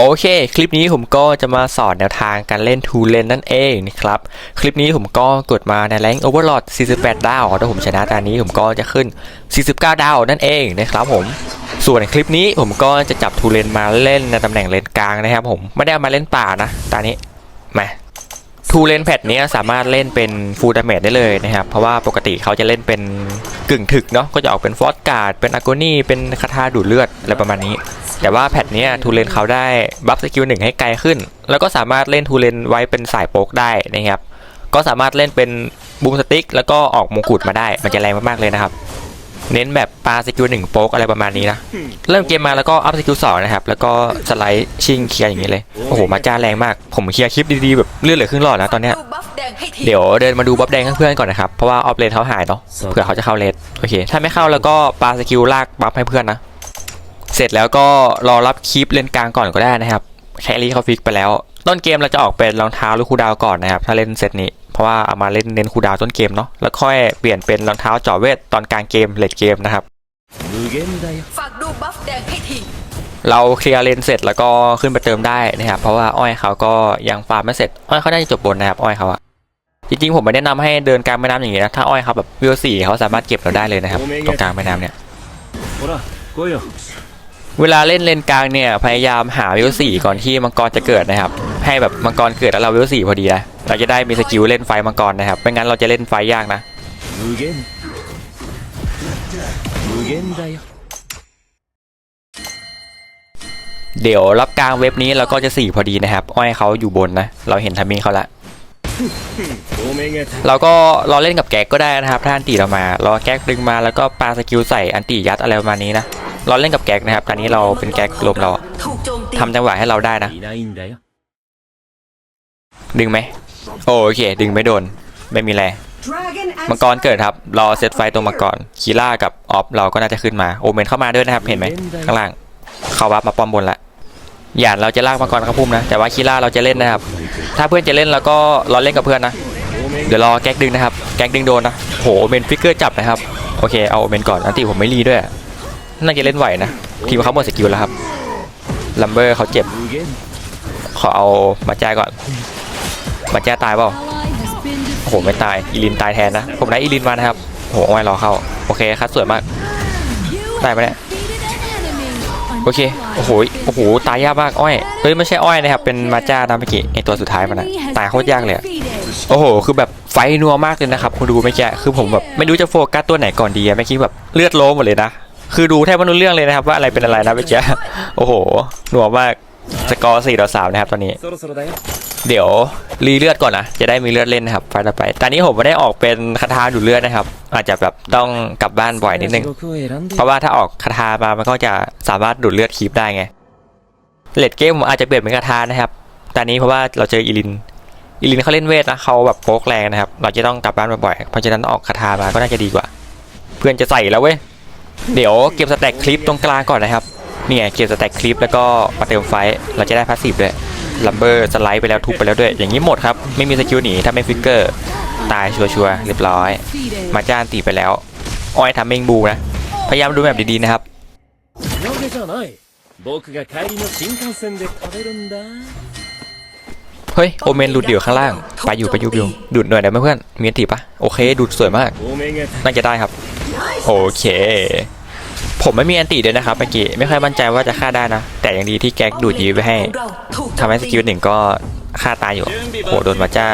โอเค คลิปนี้ผมก็จะมาสอนแนวทางการเล่นทูเลนนั่นเองนะครับ คลิปนี้ผมก็กดมาในแรงโอเวอร์ลอด48 ดาว ถ้าผมชนะตอนนี้ผมก็จะขึ้น 49 ดาวนั่นเองนะครับผม ส่วนคลิปนี้ผมก็จะจับทูเลนมาเล่นในตำแหน่งเลนกลางนะครับผม ไม่ได้ามาเล่นป่านะตอนนี้ มาทูเลนแพทเนี้สามารถเล่นเป็นฟูลดาเมจได้เลยนะครับ เพราะว่าปกติเขาจะเล่นเป็นกึ่งถึกเนาะ ก็จะออกเป็นฟอสการ์ด เป็นอ g กนี่ เป็นคาถาดูดเลือดอะไรประมาณนี้ แต่ว่าแพทเนี้ยทูเลนเขาได้บัฟสกิลหนึ่งให้ไกลขึ้น แล้วก็สามารถเล่นทูเลนไว้เป็นสายโป๊กได้นะครับ ก็สามารถเล่นเป็นบูมสติ๊กแล้วก็ออกมงกุฎมาได้ มันจะแรงมากๆเลยนะครับ เน้นแบบปาสกิลหนึ่งโป๊กอะไรประมาณนี้นะ เริ่มเกมมาแล้วก็อัพสกิลสองนะครับ แล้วก็สไลด์ชิงเคลียร์อย่างนี้เลย โอ้โห มาจ้าแรงมาก ผมเคลียร์คลิปดีๆแบบเลือดเหลือครึ่งหลอดนะตอนเนี้ย เดี๋ยวเดินมาดูบัฟแดงให้เพื่อนก่อนนะครับ เพราะว่าออฟเลนเขาหายเนาะ เผื่อเขาจะเข้าเลนโอเค ถ้าไม่เข้าแล้วก็ปาสกิลลากบัฟให้เพื่อนนะ เสร็จแล้วก็รอรับคลิปเลนกลางก่อนก็ได้นะครับแครี่เขาฟิกไปแล้ว ต้นเกมเราจะออกเป็นรองเท้าหรือคูดาวก่อนนะครับ ถ้าเล่นเซตนี้เพราะว่าเอามาเล่นเน้นคูดาวต้นเกมเนาะแล้วค่อยเปลี่ยนเป็นรองเท้าจ่อเวทตอนกลางเกมเลดเกมนะครับฝากดูบัฟแดงให้ทีเราเคลียร์เลนเสร็จแล้วก็ขึ้นไปเติมได้นะครับเพราะว่าอ้อยเขาก็ยังฟาร์มไม่เสร็จอ้อยเขาได้จบบนนะครับอ้อยเขาอะจริงๆผมไม่แนะนำให้เดินกลางแม่น้ำอย่างนี้นะถ้าอ้อยเขาแบบวิวสี่เขาสามารถเก็บเราได้เลยนะครับตรงกลางแม่น้ำเนี่ย เวลาเล่นเลนกลางเนี่ยพยายามหาวิวสี่ก่อนที่มังกรจะเกิดนะครับ ให้แบบมังกรเกิดแล้วเราวิวสี่พอดีนะเราจะได้มีสกิลเล่นไฟมังกรนะครับไม่งั้นเราจะเล่นไฟยากนะเดี๋ยวรับกลางเว็บนี้เราก็จะสี่พอดีนะครับ อ้อยเขาอยู่บนนะ เราเห็นทามี่เขาละเราก็รอเล่นกับแก๊กก็ได้นะครับท่านตีเรามา รอแก๊กดึงมาแล้วก็ปาสกิลใส่อันตียัดอะไรประมาณนี้นะ เราเล่นกับแก๊กนะครับตอนนี้เราเป็นแก๊กลมเราทำจังหวะให้เราได้นะ ดึงไหมโอเค ดึงไม่โดน ไม่มีแรงมังกรเกิดครับ รอเซตไฟตัวมังกรคีล่ากับออฟเราก็น่าจะขึ้นมาโอเมนเข้ามาด้วยนะครับ เห็นไหมข้างล่างเขาวับมาป้อมบนละหยาดเราจะลากมังกรเข้าพุ่มนะ แต่ว่าคีล่าเราจะเล่นนะครับ ถ้าเพื่อนจะเล่นเราก็รอเล่นกับเพื่อนนะ เดี๋ยวรอแก๊กดึงนะครับ แก๊กดึงโดนนะโหโอเมนฟิกเกอร์จับนะครับ โอเคเอาโอเมนก่อน อันติผมไม่รีด้วย น่าจะเล่นไหวนะทีมเขาหมดสกิลแล้วครับลัมเบอร์เขาเจ็บ ขอเอามาจ้าก่อน มาจ้าตายเปล่าโอ้โหไม่ตายอีลินตายแทนนะ ผมได้อีลินมานะครับโอ้โหเอาไว้รอเข้า โอเคคัดสวยมาก ได้ไหมเนี่ยโอเค โอ้โห โอ้โห ตายยากมาก อ้อย เฮ้ย ไม่ใช่อ้อยนะครับ เป็นมาจ้านะเมื่อกี้ไอตัวสุดท้ายมันนะตายโคตรยากเลย โอ้โห คือแบบไฟนัวมากเลยนะครับ คุณดูเมื่อกี้คือผมแบบไม่รู้จะโฟกัสตัวไหนก่อนดีอะเมื่อกี้แบบเลือดโล้หมดเลยนะ คือดูแทบไม่รู้เรื่องเลยนะครับ ว่าอะไรเป็นอะไรนะไปเจ้โอ้โห หนัวมากสกอร์สี่ต่อสามนะครับตอนนี้ เดี๋ยวรีเลือดก่อนนะ จะได้มีเลือดเล่นนะครับไฟต่อไป ตอนนี้ผมไม่ได้ออกเป็นคาถาดูเลือดนะครับ อาจจะแบบต้องกลับบ้านบ่อยนิดนึง เพราะว่าถ้าออกคาถามามันก็จะสามารถดูดเลือดคีบได้ไง เลดเกมผมอาจจะเปลี่ยนเป็นคาถานะครับ ตอนนี้เพราะว่าเราเจออีลิน อีลินเขาเล่นเวทนะเขาแบบโป๊กแรงนะครับ เราจะต้องกลับบ้านบ่อยๆ เพราะฉะนั้นออกคาถามาก็น่าจะดีกว่า เพื่อนจะใส่แล้วเว้ย เดี๋ยวเก็บสแต็กคลิปตรงกลางก่อนนะครับนี่ไงเก็บสแต็กคลิปแล้วก็มาเติมไฟเราจะได้พาสซีฟด้วยลัมเบอร์สไลด์ไปแล้วทุบไปแล้วด้วย อย่างนี้หมดครับ ไม่มีสกิลหนีถ้าไม่ฟิกเกอร์ ตายชัวร์ๆเรียบร้อย มาจ้านตีไปแล้ว อ้อยทำเมงบูนะ พยายามดูแบบดีๆนะครับเฮ้ย โอเมนหลุดเดี่ยวข้างล่าง ไปอยู่ไปอยู่บิวดูดหน่อยได้ไหมเพื่อนมีอันตีปะโอเคดูดสวยมาก น่าจะได้ครับ โอเค ผมไม่มีอันตีด้วยนะครับเมื่อกี้ไม่ค่อยมั่นใจว่าจะฆ่าได้นะ แต่อย่างดีที่แก๊กดูดยีไว้ให้ของเราถูกโจมตีทำให้สกิลหนึ่งก็ฆ่าตายอยู่โหโดนมาจ้า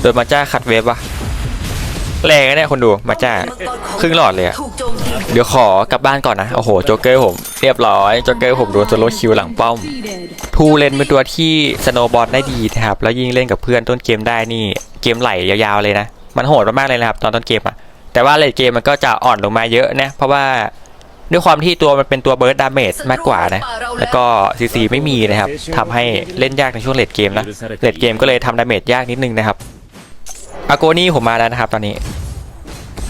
โดนมาจ้าคัดเวฟวะแรงนะเนี่ยคนดูมาจ้าครึ่งหลอดเลยอะเดี๋ยวขอกลับบ้านก่อนนะ โอ้โหโจ๊กเกอร์ผมเรียบร้อยโจ๊กเกอร์ผมโดนโซโลคิวหลังป้อมทูเลนเป็นตัวที่สโนบอลได้ดีนะครับ แล้วยิ่งเล่นกับเพื่อนต้นเกมได้นี่เกมไหลยาวๆเลยนะ มันโหดมากๆเลยนะครับตอนต้นเกมอะแต่ว่าเลนเกมมันก็จะอ่อนลงมาเยอะนะเพราะว่า ด้วยความที่ตัวมันเป็นตัวเบิร์ดดาเมจมากกว่านะ แล้วก็ซีซีไม่มีนะครับทำให้เล่นยากในช่วงเลดเกมนะเลดเกมก็เลยทำดาเมจยากนิดนึงนะครับอโกนี่ผมมาแล้วนะครับตอนนี้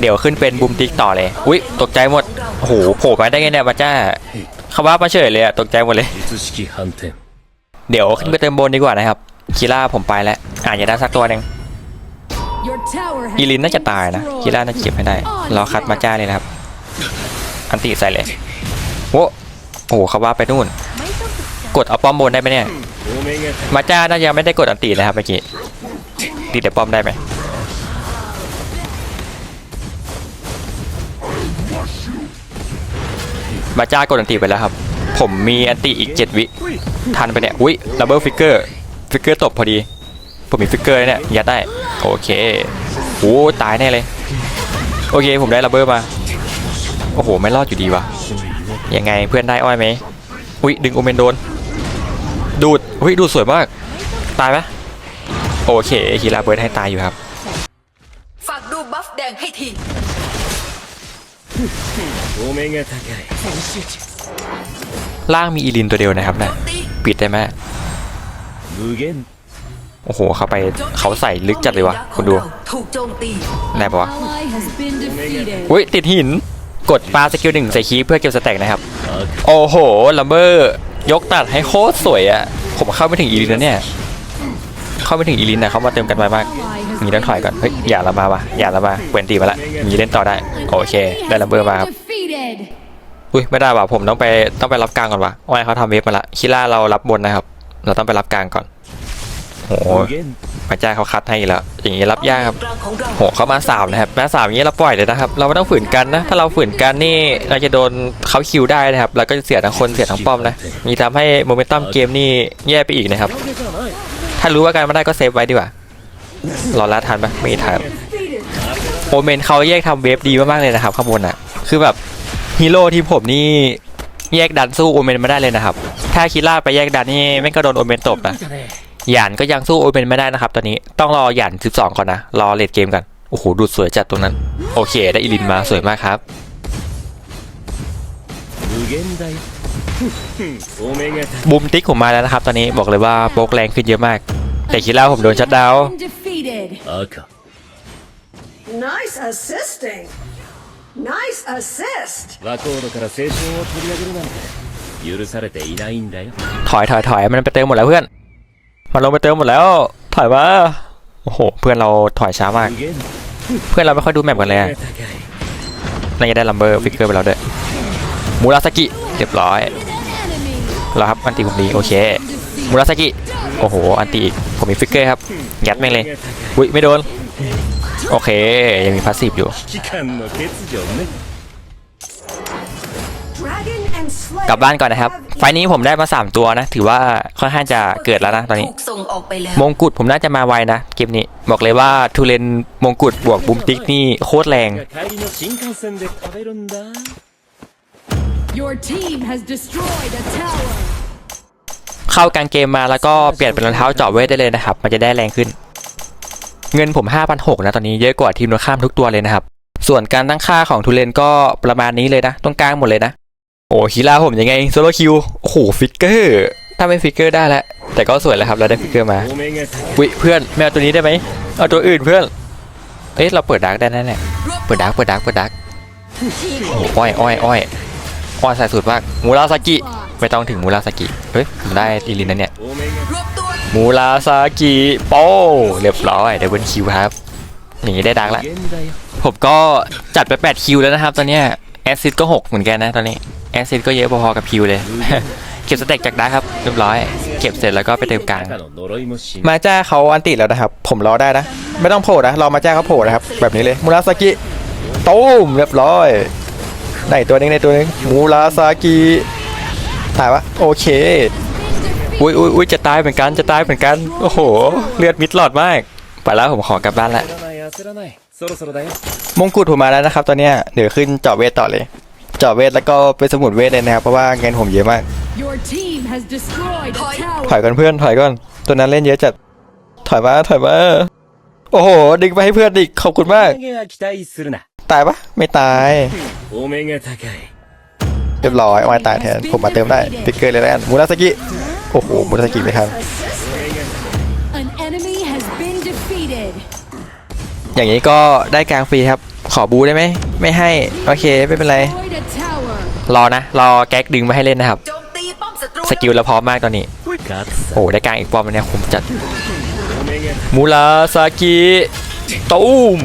เดี๋ยวขึ้นเป็นบูมติ๊กต่อเลย อุ้ยตกใจหมดโอ้โหโผล่มาได้ไงเนี่ยมาจ้าคำว่ามาเฉยเลยอะตกใจหมดเลย เดี๋ยวขึ้นไปเติมบนดีกว่านะครับคิล่าผมไปแล้วอ่านอย่าได้สักตัวหนึ่งอีลินน่าจะตายนะคิล่าน่าจเก็บให้ได้รอคัดมาจ้าเลยนะครับ อันตีใส่เลยโว้โอ้โหเขาว่าไปนู่น กดเอาป้อมบนได้ไหมเนี่ย มาจ้าน่ายังไม่ได้กดอันตีนะครับเมื่อกี้ตีแต่ป้อมได้ไหมมาจ้ากดอันตีไปแล้วครับ ผมมีอันตีอีก 7 วิทันไปเนี่ยอุ้ยดับเบิลฟิกเกอร์ฟิกเกอร์ตบพอดี ผมมีฟิกเกอร์เนี่ยยัดได้ โอเคโอ้ตายแน่เลย โอเคผมได้ดับเบิลมา โอ้โห ไม่รอดอยู่ดีวะยังไงเพื่อนได้อ้อยไหมอุ้ยดึงโอเมนโดน ดูดอุ้ยดูสวยมาก ตายไหมโอเคฮีลาเบิร์ดให้ตายอยู่ครับ ฝากดูบัฟแดงให้ทีล่างมีอีลินตัวเดียวนะครับนะปิดได้ไหมโอ้โห เขาไปเขาใส่ลึกจัดเลยวะคุณดูถูกโได้ปะวะอุ้ยติดหิน กดปาสกิลหนึ่งใส่คีย์เพื่อเก็บสแต็กนะครับ赤โอ้โหลัมเบอร์ ยกตัดให้โคตรสวยอะผมเข้าไม่ถึงอีลินนะเนี่ย เข้าไม่ถึงอีลินนะเขามาเติมกันไวมากมีต้องถอยก่อน เฮ้ย อย่าละมาวะอย่าละมาเวนตีมาละมีเล่นต่อได้ โอเค ได้ลัมเบอร์มาครับ Defeated. อุ้ยไม่ได้ว่ะผมต้องไปต้องไปรับกลางก่อนวะอ้อยเขาทำเวฟมาละคิล่าเรารับบนนะครับ เราต้องไปรับกลางก่อน โหพระเจ้าเขาคัดให้แล้ว อย่างนี้รับยากครับโหเขามาสามนะครับมาสามอย่างนี้เราปล่อยเลยนะครับ เราไม่ต้องฝืนกันนะ ถ้าเราฝืนกันนี่เราจะโดนเขาคิวได้นะครับ เราก็จะเสียทั้งคนเสียทั้งป้อมนะ มีทำให้โมเมนตัมเกมนี่แย่ไปอีกนะครับ ถ้ารู้ว่าการไม่ได้ก็เซฟไว้ดีกว่า รอรัดทันไหมไม่ทันโมเมนต์เขาแยกทำเวฟดีมากๆเลยนะครับข้างบนอะ คือแบบฮีโร่ที่ผมนี่แยกดันสู้โอเมนไม่ได้เลยนะครับ ถ้าคิดล่าไปแยกดันนี่แม่งก็โดนโอเมนตบนะ หยานก็ยังสู้โอเมนไม่ได้นะครับตอนนี้ต้องรอหยานสิบสองก่อนนะ รอเลดเกมกัน โอ้โห ดูดสวยจัดตรงนั้น โอเค ได้อิลินมาสวยมากครับบูมติ๊กผมมาแล้วนะครับตอนนี้บอกเลยว่าโป๊กแรงขึ้นเยอะมาก แต่คิดแล้วผมโดนชัดดาวถอยถอยถอยมันไปเติมหมดแล้วเพื่อน มันลงไปเติมหมดแล้ว ถอยมาโอ้โห เพื่อนเราถอยช้ามาก เพื่อนเราไม่ค่อยดูแมปกันเลยน่าจะได้ลัมเบอร์ฟิกเกอร์ไปแล้วด้วยมูราสกิเรียบร้อยเราครับอันตีผมดีโอเคมูราสกิโอ้โหอันตีอีผมมีฟิกเกอร์ครับยัดแม่งเลยอุ้ยไม่โดนโอเคยังมีพาสซีฟอยู่ กลับบ้านก่อนนะครับ ไฟล์นี้ผมได้มา 3 ตัวนะ ถือว่าค่อนข้างจะเกิดแล้วนะตอนนี้ ถูกส่งออกไปแล้ว มงกุฎผมน่าจะมาไวนะ เกมนี้ บอกเลยว่าทูเลนมงกุฎบวกบูมติ๊กนี่โคตรแรง が帰りの新幹線で食べるんだ Your team has destroyed a tower. เข้ากลางเกมมาแล้วก็เปลี่ยนเป็นรองเท้าเจาะเวทได้เลยนะครับ มันจะได้แรงขึ้น เงินผม5,600นะตอนนี้เยอะกว่าทีมตรงข้ามทุกตัวเลยนะครับ ส่วนการตั้งค่าของทูเลนก็ประมาณนี้เลยนะตรงกลางหมดเลยนะ โอ้คีราผมยังไงโซโลคิวโอ้โหฟิกเกอร์ถ้าไม่ฟิกเกอร์ได้แล้วแต่ก็สวยแล้วครับเราได้ฟิกเกอร์มาวิเพื่อนแมวตัวนี้ได้ไหมเอาตัวอื่นเพื่อนเอ๊ะเราเปิดดักได้แน่เปิดดักเปิดดักเปิดดัร์กอ้อยอ้อยอ้อยอ้อยสายสุดมากมูราซากิไม่ต้องถึงมูราซากิเฮ้ยได้อีลินนะเนี่ยมูราซากิโป้เรียบร้อยได้บิวต์คิวครับอย่างนี้ได้ดักแล้วผมก็จัดไป 8 คิวแล้วนะครับ ตอนนี้แอสซิสก็ 6 เหมือนกันนะตอนนี้ แอซิสก็เยอะพอๆกับคิวเลย เก็บสเต็กจากได้ครับเรียบร้อย เก็บเสร็จแล้วก็ไปเติมกลางมาจ้าเขาอันติแล้วนะครับ ผมรอได้นะ ไม่ต้องโผล่นะรอมาจ้าเขาโผล่นะครับ แบบนี้เลยมูราสากิตูมเรียบร้อยในตัวนึงในตัวนึงมูราสากิถ่ายวะโอเคอุ้ยอุ้ยอุ้ยจะตายเหมือนกันจะตายเหมือนกันโอ้โห เลือดมิดหลอดมากไปแล้วผมขอกลับบ้านละมงกุฎผมมาแล้วนะครับตอนนี้เดี๋ยวขึ้นเจาะเวทต่อเลย จาะเวทแล้วก็เป็นสมุดเวทเลยนะครับเพราะว่าเงินผมเยอะมาก ถอยก่อนเพื่อนถอยก่อนตัวนั้นเล่นเยอะจัดถอยมาถอยมาโอ้โหดิงไปให้เพื่อนดิกขอบคุณมาก ตายปะไม่ตายเรียบร้อยไม่ตายแทนผมมาเติมได้ติกเกอร์เลยแล้วกันมูราสกิโอ้โหมูราสกิไยครับอย่างนี้ก็ได้กลางฟรีครับ ขอบูได้ไหม ไม่ให้ โอเค ไม่เป็นไร รอนะ รอแก๊กดึงมาให้เล่นนะครับ สกิลเราพร้อมมากตอนนี้ โอ้ได้กลางอีกปอมเนี่ยผมจัด มูลาซากิตูม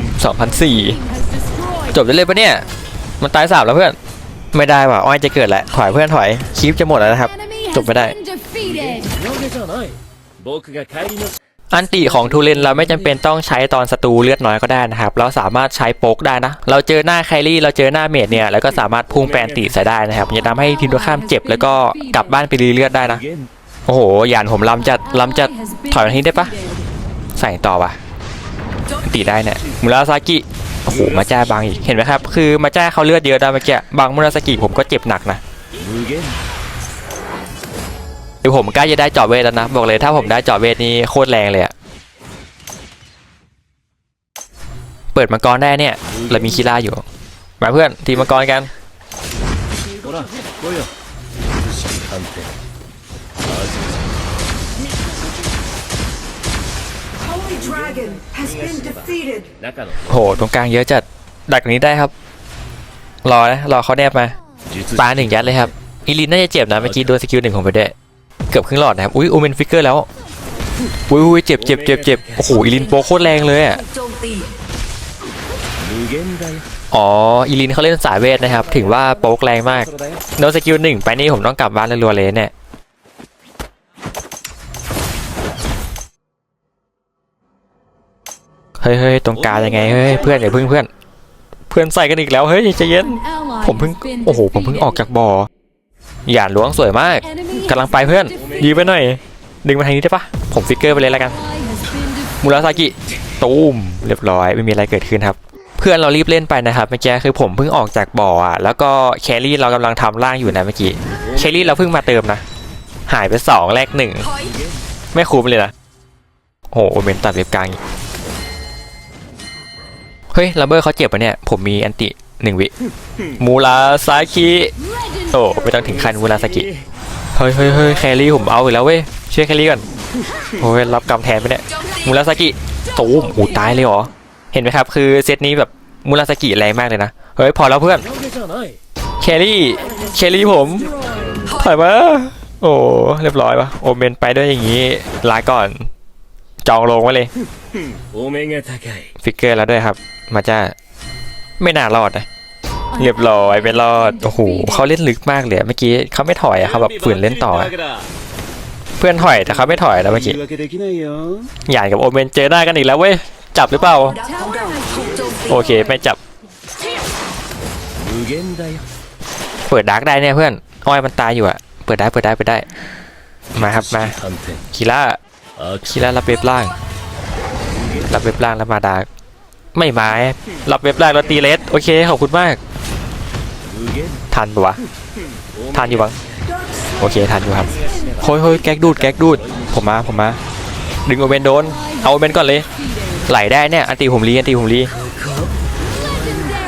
2004 จบได้เลยปะเนี่ย มันตายสามแล้วเพื่อน ไม่ได้ว่ะ อ้อยจะเกิดแหละ ถอยเพื่อนถอย คลิปจะหมดแล้วนะครับ จบไม่ได้ อันติของทูเลนเราไม่จำเป็นต้องใช้ตอนศัตรูเลือดน้อยก็ได้นะครับ เราสามารถใช้โป๊กได้นะ เราเจอหน้าไคลี่เราเจอหน้าเมดเนี่ยแล้วก็สามารถพุ่งแปนติใส่ได้นะครับจะทำให้ทีมตัวข้ามเจ็บแล้วก็กลับบ้านไปรีเลือดได้นะ โอ้โหหยานผมล้ำจัดล้ำจัดถอยมาทีได้ปะใส่ต่อปะตีได้เนี่ยมูราซากิโอ้โหมาแจ้บางอีกเห็นไหมครับ คือมาแจ้เขาเลือดเยอะได้เมื่อกี้บางมูราซากิผมก็เจ็บหนักนะ เดี๋ยวผมใกล้จะได้จอบเวทแล้วนะ บอกเลยถ้าผมได้จอบเวทนี้โคตรแรงเลยอะเปิดมังกรได้เนี่ย เรามีคิล่าอยู่ มาเพื่อนทีมังกรกันโหตรงกลางเยอะจัดดักนี้ได้ครับ รอนะรอเขาแนบมาปลาหนึ่งยัดเลยครับอีลินน่าจะเจ็บนะเมื่อกี้โดนสกิลหนึ่งของไปได้ เกือบครึ่งหลอดนะครับ อุ้ยโอเมนฟิกเกอร์แล้วอุ้ยเจ็บเจ็บเจ็บเจ็บโอ้โหอีลินโปโคตรแรงเลยอะ อ๋ออีลินเขาเล่นสายเวทนะครับ ถึงว่าโป๊กแรงมาก โดนสกิลหนึ่งไปนี่ผมต้องกลับบ้านรัวเลยเนี่ยเฮ้ยเฮ้ยตรงกลางยังไงเฮ้ยเพื่อนอย่าพึ่งเพื่อน เพื่อนใส่กันอีกแล้วเฮ้ยใจเย็น ผมเพิ่งโอ้โหผมเพิ่งออกจากบ่อหยานล้วงสวยมาก กำลังไปเพื่อนดีไปหน่อย ดึงมาทางนี้ได้ปะผมฟิกเกอร์ไปเลยแล้วกัน มูราซากิตูมเรียบร้อยไม่มีอะไรเกิดขึ้นครับ เพื่อนเรารีบเล่นไปนะครับเมื่อกี้คือผมเพิ่งออกจากบ่ออะแล้วก็แครี่เรากำลังทำร่างอยู่นะเมื่อกี้แครี่เราเพิ่งมาเติมนะ หายไปสองแลกหนึ่งไม่คุ้มเลยนะโอ้โหเมนตัดเล็บกลางเฮ้ยลัมเบอร์เขาเจ็บปะเนี่ยผมมีอันติหนึ่งวิมูราซากิโอ้ไม่ต้องถึงขั้นมูราซากิ เฮ้ยเฮ้ยเฮ้ยแครี่ผมเอาอีกแล้วเว้ยเชื่อแครี่ก่อนโอ้ยรับกรรมแทนไปเนี่ยมูราซากิตูมโอ้ตายเลยเหรอเห็นไหมครับ คือเซตนี้แบบมูราซากิแรงมากเลยนะเฮ้ยพอแล้วเพื่อนแครี่แครี่ผมถอยมาโอ้เรียบร้อยปะโอเมนไปด้วยอย่างนี้ลาก่อน จองลงไว้เลยฟิกเกอร์แล้วด้วยครับ มาจ้าไม่น่ารอดนะ เรียบร้อยไปรอด โอ้โหเขาเล่นลึกมากเลยเมื่อกี้เขาไม่ถอยอะเขาแบบฝืนเล่นต่อ เพื่อนถอยแต่เขาไม่ถอยแล้วเมื่อกี้หยาดกับโอเมนเจอหน้ากันอีกแล้วเว้ย จับหรือเปล่า โอเคไม่จับ เปิดดาร์กได้เนี่ยเพื่อน อ้อยมันตายอยู่อะเปิดได้เปิดได้เปิดได้ มาครับมาคีล่าคีล่ารับเว็บล่าง รับเว็บล่างแล้วมาดาร์กไม่ไม้รับเว็ร่างแล้วตีเลสโอเค ขอบคุณมาก ทันปะวะทันอยู่ปะโอเคทันอยู่ครับเฮ้ยเฮ้ยแก๊กดูดแก๊กดูดผมมาผมมาดึงโอเวนโดนเอาโอเวนก่อนเลยไหลได้เนี่ยอันตีหุ่มลีอันตีหุ่มลี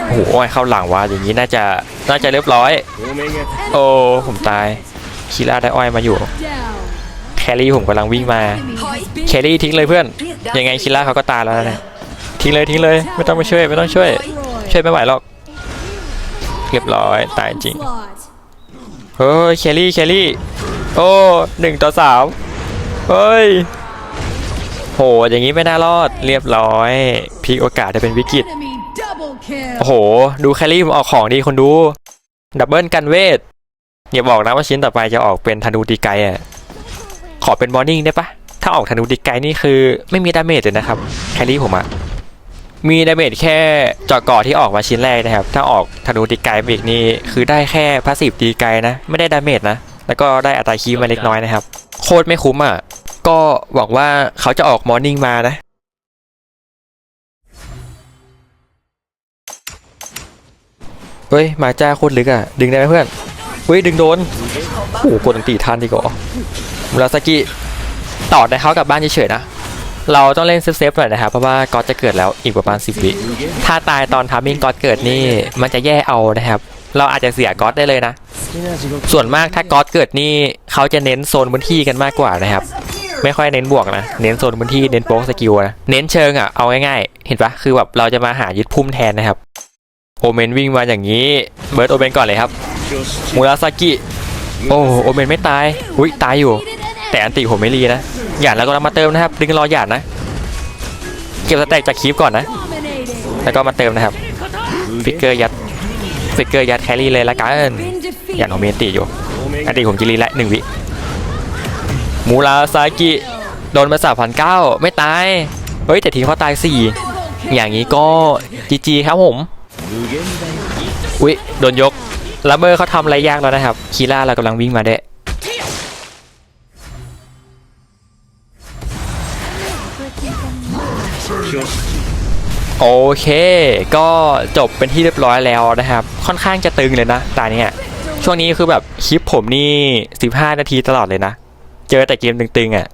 โอ้โหเข้าหลังวะอย่างนี้น่าจะน่าจะเรียบร้อย โอ้ผมตายคีร่าได้อ้อยมาอยู่แครี่ผมกำลังวิ่งมาแครี่ทิ้งเลยเพื่อน ยังไงคิล่าเขาก็ตายแล้วนะทิ้งเลยทิ้งเลยไม่ต้องมาช่วยไม่ต้องช่วย ช่วยไม่ไหวหรอก เรียบร้อย ตายจริง Onslaught. เฮ้ย เคลลี่เคลลี่ โอ้หนึ่งต่อสามเฮ้ย โห อย่างนี้ไม่น่ารอด เรียบร้อยพลิกโอกาสจะเป็นวิกฤต Enemy double kill. โอ้โห ดูแคลรี่ผมออกของดีคนดู ดับเบิลกันเวทอย่าบอกนะว่าชิ้นต่อไปจะออกเป็นธนูตีไกอะ ขอเป็นบอร์นิ่งได้ปะถ้าออกธนูตีไกนี่คือไม่มีดาเมจเลยนะครับ แคลรี่ผมอะ มีดาเมจแค่เจาะกาะที่ออกมาชิ้นแรกนะครับ ถ้าออกธนูตีไกมาอีกนี่คือได้แค่พาสซีฟตีไกนะ ไม่ได้ดาเมจนะ แล้วก็ได้อัตราคีย์มาเล็กน้อยนะครับ โคตรไม่คุ้มอะ ก็หวังว่าเขาจะออกมอร์นิ่งมานะเฮ้ย มาจ้าโคตรลึกอะ ดึงได้ไหมเพื่อน เฮ้ย ดึงโดนโอ้โหกดตีทันดีกว่ามูราสกิต่อได้เขากลับบ้านเฉยๆนะ เราต้องเล่นเซฟๆหน่อยนะครับเพราะว่าก็จะเกิดแล้วอีกประมาณ 10 วิถ้าตายตอนทามมิ่งก็อตเกิดนี่มันจะแย่เอานะครับ เราอาจจะเสียก็อตได้เลยนะ ส่วนมากถ้าก็อตเกิดนี่เขาจะเน้นโซนพื้นที่กันมากกว่านะครับ ไม่ค่อยเน้นบวกนะ เน้นโซนพื้นที่เน้นโป๊กสกิลนะเน้นเชิงอะเอาง่ายๆ เห็นปะคือแบบเราจะมาหายึดพุ่มแทนนะครับโอเมนวิ่งมาอย่างนี้เบิร์ดโอเมนก่อนเลยครับมูราซากิโอ้โอเมนไม่ตายอุ้ยตายอยู่ แต่อันติผมไม่รีนะ หยาดแล้วก็มาเติมนะครับ ดึงรอหยาดนะ เก็บสแต็กจากคีฟก่อนนะ แล้วก็มาเติมนะครับ ฟิกเกอร์ยัด ฟิกเกอร์ยัดแครี่เลยละกันหยาดของเมนติอยู่อดีตของจิรีและหนึ่งวิมูลาซากิ โดนมาสามพันเก้าไม่ตาย เฮ้ยแต่ทีเขาตายสี่อย่างนี้ก็จีจีครับผม อุ้ยโดนยกลัมเบอร์เขาทำอะไรยากแล้วนะครับ คีร่าเรากำลังวิ่งมาเดะ โอเค ก็จบเป็นที่เรียบร้อยแล้วนะครับ ค่อนข้างจะตึงเลยนะตาเนี้ยช่วงนี้คือแบบคลิปผมนี่ 15 นาทีตลอดเลยนะ เจอแต่เกมตึงๆอะ่ะ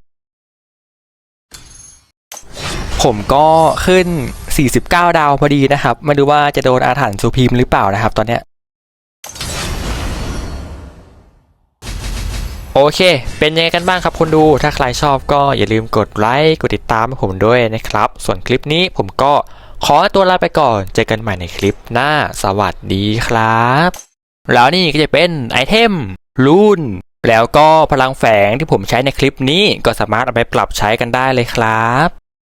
ผมก็ขึ้น 49 ดาวพอดีนะครับมาดูว่าจะโดนอาถรรพ์ซูพีมหรือเปล่านะครับตอนเนี้ย โอเค เป็นยังไงกันบ้างครับคนดู ถ้าใครชอบก็อย่าลืมกดไลค์ กดติดตามผมด้วยนะครับ ส่วนคลิปนี้ผมก็ขอตัวลาไปก่อน เจอกันใหม่ในคลิปหน้า สวัสดีครับ แล้วนี่ก็จะเป็นไอเทมรุ่นแล้วก็พลังแฝงที่ผมใช้ในคลิปนี้ก็สามารถเอาไปปรับใช้กันได้เลยครับ